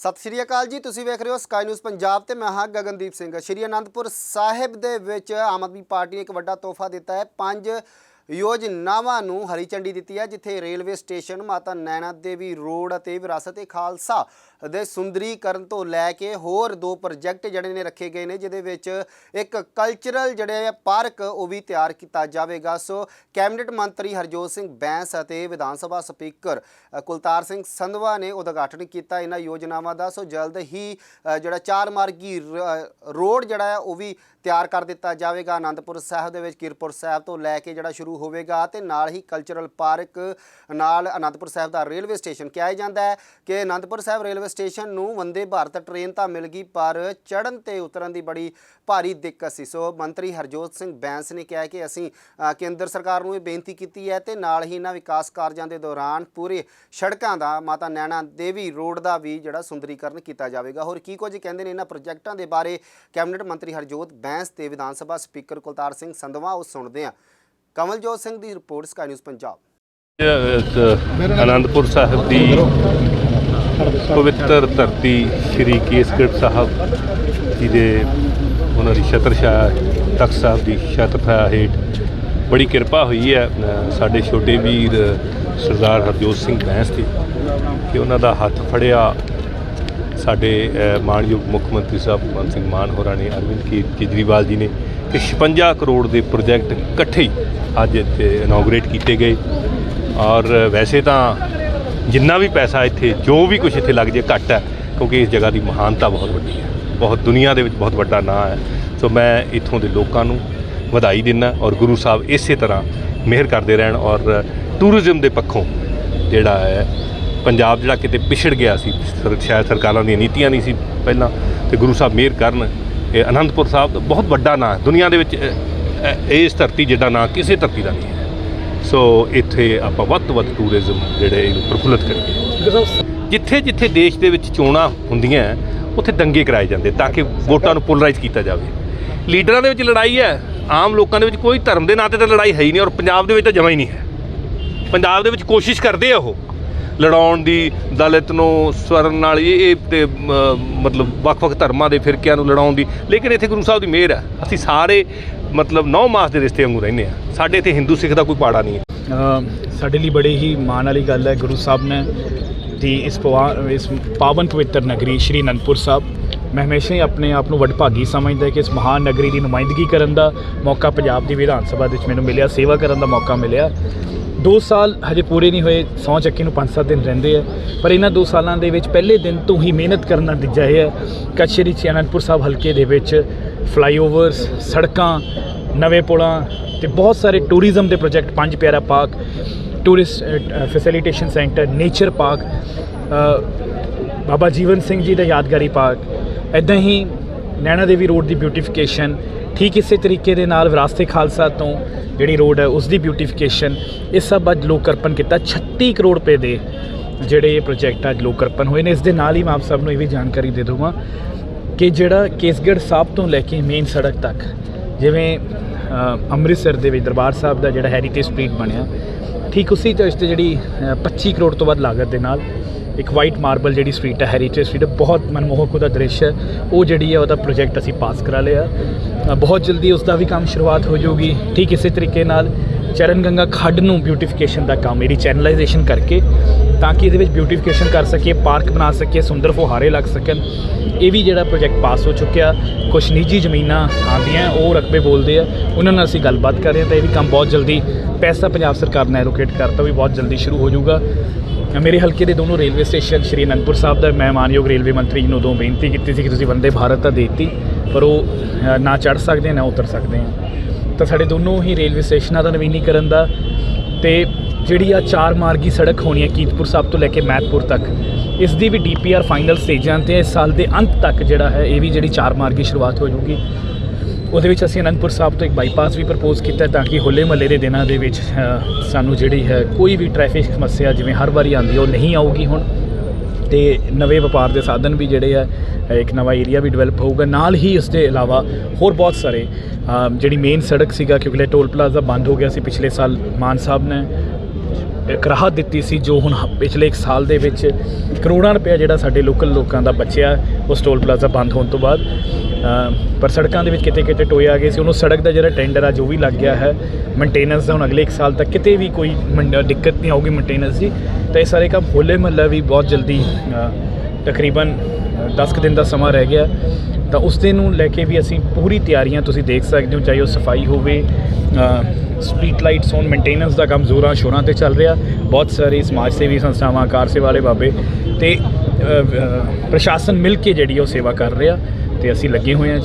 ਸਤਿ ਸ਼੍ਰੀ ਅਕਾਲ ਜੀ, ਤੁਸੀਂ ਵੇਖ ਰਹੇ ਹੋ ਸਕਾਈ ਨਿਊਜ਼ ਪੰਜਾਬ ਤੇ ਮੈਂ ਹਾਂ ਗਗਨਦੀਪ ਸਿੰਘ। ਸ਼੍ਰੀ ਅਨੰਦਪੁਰ ਸਾਹਿਬ ਦੇ ਵਿੱਚ ਆਮ ਆਦਮੀ ਪਾਰਟੀ ਨੇ ਇੱਕ ਵੱਡਾ ਤੋਹਫਾ ਦਿੱਤਾ ਹੈ। ਪੰਜ ਯੋਜਨਾਵਾਂ ਨੂੰ ਹਰੀ ਝੰਡੀ ਦਿੱਤੀ ਹੈ, ਜਿੱਥੇ ਰੇਲਵੇ ਸਟੇਸ਼ਨ ਮਾਤਾ ਨੈਣਾ ਦੇਵੀ ਰੋਡ ਅਤੇ ਵਿਰਾਸਤ ਏ ਖਾਲਸਾ ਦੇ ਸੁੰਦਰੀਕਰਨ ਤੋਂ ਲੈ ਕੇ ਹੋਰ ਦੋ ਪ੍ਰੋਜੈਕਟ ਜਿਹੜੇ ਨੇ ਰੱਖੇ ਗਏ ਨੇ, ਜਿਹਦੇ ਵਿੱਚ ਇੱਕ ਕਲਚਰਲ ਜਿਹੜੇ ਆ ਪਾਰਕ ਉਹ ਵੀ ਤਿਆਰ ਕੀਤਾ ਜਾਵੇਗਾ। ਸੋ ਕੈਬਨਿਟ ਮੰਤਰੀ ਹਰਜੋਤ ਸਿੰਘ ਬੈਂਸ ਅਤੇ ਵਿਧਾਨ ਸਭਾ ਸਪੀਕਰ ਕੁਲਤਾਰ ਸਿੰਘ ਸੰਧਵਾ ਨੇ ਉਦਘਾਟਨ ਕੀਤਾ ਇਹਨਾਂ ਯੋਜਨਾਵਾਂ ਦਾ। ਸੋ ਜਲਦ ਹੀ ਜਿਹੜਾ ਚਾਰ ਮਾਰਗੀ ਰ- ਰੋਡ ਜਿਹੜਾ ਹੈ ਉਹ ਵੀ ਤਿਆਰ ਕਰ ਦਿੱਤਾ ਜਾਵੇਗਾ। ਆਨੰਦਪੁਰ ਸਾਹਿਬ ਦੇ ਵਿੱਚ ਕਿਰਪੁਰ ਸਾਹਿਬ ਤੋਂ ਲੈ ਕੇ ਜਿਹੜਾ ਸ਼ੁਰੂ ਹੋਵੇਗਾ ਤੇ ਨਾਲ ਹੀ ਕਲਚਰਲ ਪਾਰਕ ਨਾਲ ਅਨੰਦਪੁਰ ਸਾਹਿਬ ਦਾ ਰੇਲਵੇ ਸਟੇਸ਼ਨ ਕਿਹਾ ਜਾਂਦਾ ਹੈ ਕਿ ਅਨੰਦਪੁਰ ਸਾਹਿਬ ਰੇਲਵੇ ਸਟੇਸ਼ਨ ਨੂੰ ਵੰਦੇ ਭਾਰਤ ਟ੍ਰੇਨ ਤਾਂ ਮਿਲ ਗਈ, ਪਰ ਚੜ੍ਹਨ ਤੇ ਉਤਰਨ ਦੀ ਬੜੀ ਭਾਰੀ ਦਿੱਕਤ ਸੀ। ਸੋ ਮੰਤਰੀ ਹਰਜੋਤ ਸਿੰਘ ਬੈਂਸ ਨੇ ਕਿਹਾ ਕਿ ਅਸੀਂ ਕੇਂਦਰ ਸਰਕਾਰ ਨੂੰ ਇਹ ਬੇਨਤੀ ਕੀਤੀ ਹੈ ਤੇ ਨਾਲ ਹੀ ਇਹਨਾਂ ਵਿਕਾਸ ਕਾਰਜਾਂ ਦੇ ਦੌਰਾਨ ਪੂਰੇ ਸੜਕਾਂ ਦਾ, ਮਾਤਾ ਨੈਣਾ ਦੇਵੀ ਰੋਡ ਦਾ ਵੀ ਜਿਹੜਾ ਸੁੰਦਰੀਕਰਨ ਕੀਤਾ ਜਾਵੇਗਾ। ਹੋਰ ਕੀ ਕੁਝ ਕਹਿੰਦੇ ਨੇ ਇਹਨਾਂ ਪ੍ਰੋਜੈਕਟਾਂ ਦੇ ਬਾਰੇ? ਕੈਬਨਿਟ ਮੰਤਰੀ ਹਰਜੋਤ ਬੈਂਸ ਤੇ ਵਿਧਾਨ ਸਭਾ ਸਪੀਕਰ ਕੁਲਤਾਰ ਸਿੰਘ ਸੰਧਵਾ, ਉਹ ਸੁਣਦੇ ਹਾਂ। ਕਮਲਜੋਤ ਸਿੰਘ ਦੀ ਰਿਪੋਰਟ ਸਕਾਈ ਨਿਊਜ਼ ਪੰਜਾਬ। ਇਹ ਆਨੰਦਪੁਰ ਸਾਹਿਬ ਦੀ ਪਵਿੱਤਰ ਧਰਤੀ ਸ੍ਰੀ ਕੇਸਗੜ੍ਹ ਸਾਹਿਬ ਜੀ ਦੇ ਉਹਨਾਂ ਦੀ ਛਤਰਛਾਇਆ ਤਖਤ ਸਾਹਿਬ ਦੀ ਛਤਰਛਾਇਆ ਹੇਠ ਬੜੀ ਕਿਰਪਾ ਹੋਈ ਹੈ। ਸਾਡੇ ਛੋਟੇ ਵੀਰ ਸਰਦਾਰ ਹਰਜੋਤ ਸਿੰਘ ਬੈਂਸ ਦੀ ਕਿ ਉਹਨਾਂ ਦਾ ਹੱਥ ਫੜਿਆ। ਸਾਡੇ ਅ, ਮਾਣਯੋਗ ਮੁੱਖ ਮੰਤਰੀ ਸਾਹਿਬ ਭਗਵੰਤ ਸਿੰਘ ਮਾਨ ਹੋਰਾਂ ਨੇ ਅਰਵਿੰਦ ਕੇ- ਕੇਜਰੀਵਾਲ ਜੀ ਨੇ ਕਿ 56 ਕਰੋੜ ਦੇ ਪ੍ਰੋਜੈਕਟ ਇਕੱਠੇ ਹੀ ਅੱਜ ਇੱਥੇ ਇਨੋਗਰੇਟ ਕੀਤੇ ਗਏ। ਔਰ ਵੈਸੇ ਤਾਂ ਜਿੰਨਾ ਵੀ ਪੈਸਾ ਇੱਥੇ, ਜੋ ਵੀ ਕੁਝ ਇੱਥੇ ਲੱਗ ਜੇ ਘੱਟ ਹੈ, ਕਿਉਂਕਿ ਇਸ ਜਗ੍ਹਾ ਦੀ ਮਹਾਨਤਾ ਬਹੁਤ ਵੱਡੀ ਹੈ। ਬਹੁਤ ਦੁਨੀਆ ਦੇ ਵਿੱਚ ਬਹੁਤ ਵੱਡਾ ਨਾਂ ਹੈ। ਸੋ ਮੈਂ ਇੱਥੋਂ ਦੇ ਲੋਕਾਂ ਨੂੰ ਵਧਾਈ ਦਿੰਦਾ ਔਰ ਗੁਰੂ ਸਾਹਿਬ ਇਸੇ ਤਰ੍ਹਾਂ ਮਿਹਰ ਕਰਦੇ ਰਹਿਣ ਔਰ ਟੂਰਿਜ਼ਮ ਦੇ ਪੱਖੋਂ ਜਿਹੜਾ ਹੈ, ਪੰਜਾਬ ਜਿਹੜਾ ਕਿਤੇ ਪਿਛੜ ਗਿਆ ਸੀ ਸਰ- ਸ਼ਾਇਦ ਸਰਕਾਰਾਂ ਦੀਆਂ ਨੀਤੀਆਂ ਨਹੀਂ ਸੀ ਪਹਿਲਾਂ, ਤੇ ਗੁਰੂ ਸਾਹਿਬ ਮਿਹਰ ਕਰਨ ਇਹ ਅਨੰਦਪੁਰ ਸਾਹਿਬ ਦਾ ਬਹੁਤ ਵੱਡਾ ਨਾਂ ਹੈ। ਦੁਨੀਆ ਦੇ ਵਿੱਚ ਇਸ ਧਰਤੀ ਜਿੱਡਾ ਨਾਂ ਕਿਸੇ ਧਰਤੀ ਦਾ ਨਹੀਂ ਹੈ। ਸੋ ਇੱਥੇ ਆਪਾਂ ਵੱਧ ਤੋਂ ਵੱਧ ਟੂਰਿਜ਼ਮ ਜਿਹੜੇ ਇਹਨੂੰ ਪ੍ਰਫੁੱਲਤ ਕਰੀਏ। ਜਿੱਥੇ ਜਿੱਥੇ ਦੇਸ਼ ਦੇ ਵਿੱਚ ਚੋਣਾਂ ਹੁੰਦੀਆਂ ਉੱਥੇ ਦੰਗੇ ਕਰਾਏ ਜਾਂਦੇ ਤਾਂ ਕਿ ਵੋਟਾਂ ਨੂੰ ਪੋਲਰਾਈਜ਼ ਕੀਤਾ ਜਾਵੇ। ਲੀਡਰਾਂ ਦੇ ਵਿੱਚ ਲੜਾਈ ਹੈ, ਆਮ ਲੋਕਾਂ ਦੇ ਵਿੱਚ ਕੋਈ ਧਰਮ ਦੇ ਨਾਂ ਤੇ ਤਾਂ ਲੜਾਈ ਹੈ ਹੀ ਨਹੀਂ ਔਰ ਪੰਜਾਬ ਦੇ ਵਿੱਚ ਤਾਂ ਜਮਾ ਹੀ ਨਹੀਂ ਹੈ। ਪੰਜਾਬ ਦੇ ਵਿੱਚ ਕੋਸ਼ਿਸ਼ ਕਰਦੇ ਆ ਉਹ। ਲੜਾਉਣ ਦੀ ਦਲਿਤ ਨੂੰ ਸਵਰਨ ਨਾਲ ਇਹ ਇਹ ਤੇ ਮਤਲਬ ਵੱਖ-ਵੱਖ ਧਰਮਾਂ ਦੇ ਫਿਰਕਿਆਂ ਨੂੰ ਲੜਾਉਣ ਦੀ। ਲੇਕਿਨ ਇੱਥੇ ਗੁਰੂ ਸਾਹਿਬ ਦੀ ਮਿਹਰ ਹੈ। ਅਸੀਂ ਸਾਰੇ, ਮਤਲਬ ਨੌ ਮਾਸ ਦੇ ਰਿਸ਼ਤੇ ਵਾਂਗੂ ਰਹਿੰਦੇ ਆ ਸਾਡੇ ਇੱਥੇ ਹਿੰਦੂ ਸਿੱਖ ਦਾ ਕੋਈ ਪਾੜਾ ਨਹੀਂ ਹੈ। ਸਾਡੇ ਲਈ ਬੜੀ ਹੀ ਮਾਣ ਵਾਲੀ ਗੱਲ ਹੈ ਗੁਰੂ ਸਾਹਿਬ ਨੇ ਦੀ ਇਸ ਪਵਾ, ਇਸ ਪਾਵਨ ਪਵਿੱਤਰ ਨਗਰੀ ਸ਼੍ਰੀ ਅਨੰਦਪੁਰ ਸਾਹਿਬ। ਮੈਂ ਹਮੇਸ਼ਾ ਹੀ ਆਪਣੇ ਆਪ ਨੂੰ ਵਡਭਾਗੀ ਸਮਝਦਾ ਕਿ ਇਸ ਮਹਾਨ ਨਗਰੀ ਦੀ ਨੁਮਾਇੰਦਗੀ ਕਰਨ ਦਾ ਮੌਕਾ ਪੰਜਾਬ ਦੀ ਵਿਧਾਨ ਸਭਾ ਦੇ ਵਿੱਚ ਮੈਨੂੰ ਮਿਲਿਆ, ਸੇਵਾ ਕਰਨ ਦਾ ਮੌਕਾ ਮਿਲਿਆ। 2 ਸਾਲ ਹਜੇ ਪੂਰੇ ਨਹੀਂ ਹੋਏ, ਸੌ ਚੱਕੀ ਨੂੰ 5-7 ਦਿਨ ਰਹਿੰਦੇ ਆ। ਪਰ ਇਹਨਾਂ 2 ਸਾਲਾਂ ਦੇ ਵਿੱਚ ਪਹਿਲੇ ਦਿਨ ਤੋਂ ਹੀ ਮਿਹਨਤ ਕਰਨ ਦਾ ਨਤੀਜਾ ਇਹ ਹੈ ਕਿ ਸ਼੍ਰੀ ਅਨੰਦਪੁਰ ਸਾਹਿਬ ਹਲਕੇ ਦੇ ਵਿੱਚ ਫਲਾਈਓਵਰਸ ਸੜਕਾਂ, ਨਵੇਂ ਪੁਲਾਂ ਤੇ ਬਹੁਤ ਸਾਰੇ ਟੂਰਿਜ਼ਮ ਦੇ project Panj Piara park tourist facilitation centre nature park Baba Jeevan Singh ji ਦਾ ਯਾਦਗਾਰੀ ਪਾਰਕ। ਇਦਾਂ ਹੀ ਨੈਣਾ ਦੇਵੀ ਰੋਡ ਦੀ ਬਿਊਟੀਫਿਕੇਸ਼ਨ ਠੀਕ ਇਸੇ ਤਰੀਕੇ ਦੇ ਨਾਲ ਵਿਰਾਸਤੇ ਖਾਲਸਾ ਤੋਂ ਜਿਹੜੀ ਰੋਡ ਹੈ ਉਸ ਦੀ ਬਿਊਟੀਫਿਕੇਸ਼ਨ ਇਹ ਸਭ ਅੱਜ ਲੋਕ ਅਰਪਣ ਕੀਤਾ। 36 ਕਰੋੜ ਰੁਪਏ ਦੇ ਜਿਹੜੇ ਇਹ ਪ੍ਰੋਜੈਕਟ ਅੱਜ ਲੋਕ ਅਰਪਣ ਹੋਏ ਨੇ। ਇਸ ਦੇ ਨਾਲ ਹੀ ਮੈਂ ਆਪ ਸਭ ਨੂੰ ਇਹ ਵੀ ਜਾਣਕਾਰੀ ਦੇ ਦਊਂਗਾ ਕਿ ਜਿਹੜਾ ਕੇਸਗੜ੍ਹ ਸਾਹਿਬ ਤੋਂ ਲੈ ਕੇ ਮੇਨ ਸੜਕ ਤੱਕ ਜਿਵੇਂ ਅੰਮ੍ਰਿਤਸਰ ਦੇ ਵਿੱਚ ਦਰਬਾਰ ਸਾਹਿਬ ਦਾ ਜਿਹੜਾ ਹੈਰੀਟੇਜ ਸਟਰੀਟ ਬਣਿਆ ਠੀਕ ਉਸੇ ਤਰ੍ਹਾਂ ਤੇ ਜਿਹੜੀ ਅ, 25 ਕਰੋੜ ਤੋਂ ਵੱਧ ਲਾਗਤ ਦੇ ਨਾਲ ਇੱਕ ਵਾਈਟ ਮਾਰਬਲ ਜਿਹੜੀ ਸਟਰੀਟ ਹੈ ਹੈਰੀਟੇਜ ਸਟਰੀਟ ਬਹੁਤ ਮਨਮੋਹਕ ਉਹਦਾ ਦ੍ਰਿਸ਼ ਹੈ। ਉਹ ਜਿਹੜੀ ਹੈ, ਉਹਦਾ ਪ੍ਰੋਜੈਕਟ ਅਸੀਂ ਪਾਸ ਕਰਾ ਲਿਆ। ਬਹੁਤ ਜਲਦੀ ਉਸ ਦਾ ਵੀ ਕੰਮ ਸ਼ੁਰੂਆਤ ਹੋ ਜਾਊਗੀ। ਠੀਕ ਇਸੇ ਤਰੀਕੇ ਨਾਲ ਚਰਨ ਗੰਗਾ ਖੱਡ ਨੂੰ ਬਿਊਟੀਫਿਕੇਸ਼ਨ ਦਾ ਕੰਮ, ਇਹਦੀ ਚੈਨਲਾਈਜੇਸ਼ਨ ਕਰਕੇ, ਤਾਂ ਕਿ ਇਹਦੇ ਵਿੱਚ ਬਿਊਟੀਫਿਕੇਸ਼ਨ ਕਰ ਸਕੀਏ, ਪਾਰਕ ਬਣਾ ਸਕੀਏ, ਸੁੰਦਰ ਫੁਹਾਰੇ ਲੱਗ ਸਕਣ। ਇਹ ਵੀ ਜਿਹੜਾ ਪ੍ਰੋਜੈਕਟ ਪਾਸ ਹੋ ਚੁੱਕਿਆ ਕੁਝ ਨਿੱਜੀ ਜ਼ਮੀਨਾਂ ਆਉਂਦੀਆਂ, ਉਹ ਰਕਬੇ ਬੋਲਦੇ ਆ, ਉਹਨਾਂ ਨਾਲ ਅਸੀਂ ਗੱਲਬਾਤ ਕਰ ਰਹੇ ਹਾਂ, ਤਾਂ ਇਹ ਵੀ ਕੰਮ ਬਹੁਤ ਜਲਦੀ, ਪੈਸਾ ਪੰਜਾਬ ਸਰਕਾਰ ਨੇ ਐਲੋਕੇਟ ਕਰਤਾ ਵੀ ਬਹੁਤ ਜਲਦੀ ਸ਼ੁਰੂ ਹੋ ਜਾਊਗਾ। ਮੇਰੇ ਹਲਕੇ ਦੇ ਦੋਨੋਂ ਰੇਲਵੇ ਸਟੇਸ਼ਨ, ਸ਼੍ਰੀ ਅਨੰਦਪੁਰ ਸਾਹਿਬ ਦਾ ਮੈਂ ਮਾਨਯੋਗ ਰੇਲਵੇ ਮੰਤਰੀ ਜੀ ਨੂੰ ਦੋ ਬੇਨਤੀ ਕੀਤੀ ਸੀ ਕਿ ਤੁਸੀਂ ਵੰਦੇ ਭਾਰਤ ਤਾਂ ਦੇਤੀ, ਪਰ ਉਹ ਨਾ ਚੜ ਸਕਦੇ, ਨਾ ਉਤਰ ਸਕਦੇ ਆ। ਤਾਂ ਸਾਡੇ ਦੋਨੋਂ ਹੀ ਰੇਲਵੇ ਸਟੇਸ਼ਨਾਂ ਦਾ ਨਵੀਨੀਕਰਨ ਦਾ ਤੇ ਜਿਹੜੀ ਆ ਚਾਰ ਮਾਰਗੀ ਸੜਕ ਹੋਣੀ ਹੈ ਕੀਰਤਪੁਰ ਸਾਹਿਬ ਤੋਂ ਲੈ ਕੇ ਮਹਿਤਪੁਰ ਤੱਕ, ਇਸ ਦੀ ਵੀ ਡੀਪੀਆਰ ਫਾਈਨਲ ਸਟੇਜਾਂ ਤੇ ਇਸ ਸਾਲ ਦੇ ਅੰਤ ਤੱਕ ਜਿਹੜਾ ਹੈ, ਇਹ ਵੀ ਜਿਹੜੀ ਚਾਰ ਮਾਰਗੀ ਸ਼ੁਰੂਆਤ ਹੋ ਜੂਗੀ ਉਹਦੇ ਵਿੱਚ ਅਸੀਂ ਅਨੰਦਪੁਰ ਸਾਹਿਬ ਤੋਂ ਇੱਕ ਬਾਈਪਾਸ ਵੀ ਪ੍ਰਪੋਜ਼ ਕੀਤਾ ਤਾਂ ਕਿ ਹੋਲੇ ਮਹੱਲੇ ਦੇ ਦਿਨਾਂ ਦੇ ਵਿੱਚ ਸਾਨੂੰ ਜਿਹੜੀ ਹੈ, ਕੋਈ ਵੀ ਟ੍ਰੈਫਿਕ ਸਮੱਸਿਆ ਜਿਵੇਂ ਹਰ ਵਾਰੀ ਆਉਂਦੀ ਉਹ ਨਹੀਂ ਆਊਗੀ ਹੁਣ। ਤੇ ਨਵੇਂ ਵਪਾਰ ਦੇ ਸਾਧਨ ਵੀ ਜਿਹੜੇ ਆ ਇੱਕ ਨਵਾਂ ਏਰੀਆ ਵੀ ਡਿਵੈਲਪ ਹੋਊਗਾ। ਨਾਲ ਹੀ ਇਸ ਦੇ ਇਲਾਵਾ ਹੋਰ ਬਹੁਤ ਸਾਰੇ ਜਿਹੜੀ ਮੇਨ ਸੜਕ ਸੀਗਾ, ਕਿਉਂਕਿ ਟੋਲ ਪਲਾਜ਼ਾ ਬੰਦ ਹੋ ਗਿਆ ਸੀ ਪਿਛਲੇ ਸਾਲ, ਮਾਨ ਸਾਹਿਬ ਨੇ ਇੱਕ ਰਾਹਤ ਦਿੱਤੀ ਸੀ, ਜੋ ਹੁਣ ਪਿਛਲੇ 1 ਸਾਲ ਦੇ ਵਿੱਚ ਕਰੋੜਾਂ ਰੁਪਏ ਜਿਹੜਾ ਸਾਡੇ ਲੋਕਲ ਲੋਕਾਂ ਦਾ ਬਚਿਆ, ਉਸ ਟੋਲ ਪਲਾਜ਼ਾ ਬੰਦ ਹੋਣ ਤੋਂ ਬਾਅਦ। ਪਰ ਸੜਕਾਂ ਦੇ ਵਿੱਚ ਕਿਤੇ ਕਿਤੇ ਟੋਏ ਆ ਗਏ ਸੀ। ਉਹਨੂੰ ਸੜਕ ਦਾ ਜਿਹੜਾ ਟੈਂਡਰ ਆ, ਜੋ ਵੀ ਲੱਗ ਗਿਆ ਹੈ ਮੇਨਟੇਨੈਂਸ ਦਾ ਹੁਣ ਅਗਲੇ 1 ਸਾਲ ਤੱਕ ਕਿਤੇ ਵੀ ਕੋਈ ਮੰਡ- ਦਿੱਕਤ ਨਹੀਂ ਆਊਗੀ ਮੇਨਟੇਨੈਂਸ ਦੀ। ਤਾਂ ਇਹ ਸਾਰੇ ਕੰਮ ਹੋਲੇ ਮਹੱਲਾ ਵੀ ਬਹੁਤ ਜਲਦੀ ਤਕਰੀਬਨ 10 ਕੁ ਦਿਨ ਦਾ ਸਮਾਂ ਰਹਿ ਗਿਆ, ਤਾਂ ਉਸ ਦਿਨ ਨੂੰ ਲੈ ਕੇ ਵੀ ਅਸੀਂ ਪੂਰੀ ਤਿਆਰੀਆਂ ਤੁਸੀਂ ਦੇਖ ਸਕਦੇ ਹੋ, ਚਾਹੇ ਉਹ ਸਫ਼ਾਈ ਹੋਵੇ ਸਟਰੀਟ ਲਾਈਟਸ ਹੋਣ ਮੇਨਟੇਨੈਂਸ ਦਾ ਕੰਮ ਜ਼ੋਰਾਂ ਸ਼ੋਰਾਂ ਤੇ ਚੱਲ ਰਿਹਾ, ਬਹੁਤ ਸਾਰੇ ਸਮਾਜ ਸੇਵੀ ਸੰਸਥਾਵਾਂ, ਕਾਰ ਸੇਵਾ ਵਾਲੇ ਬਾਬੇ ਤੇ ਪ੍ਰਸ਼ਾਸਨ ਮਿਲ ਕੇ ਜਿਹੜੀ ਉਹ ਸੇਵਾ ਕਰ ਰਿਹਾ ਤੇ ਅਸੀਂ ਲੱਗੇ ਹੋਏ ਹਾਂ।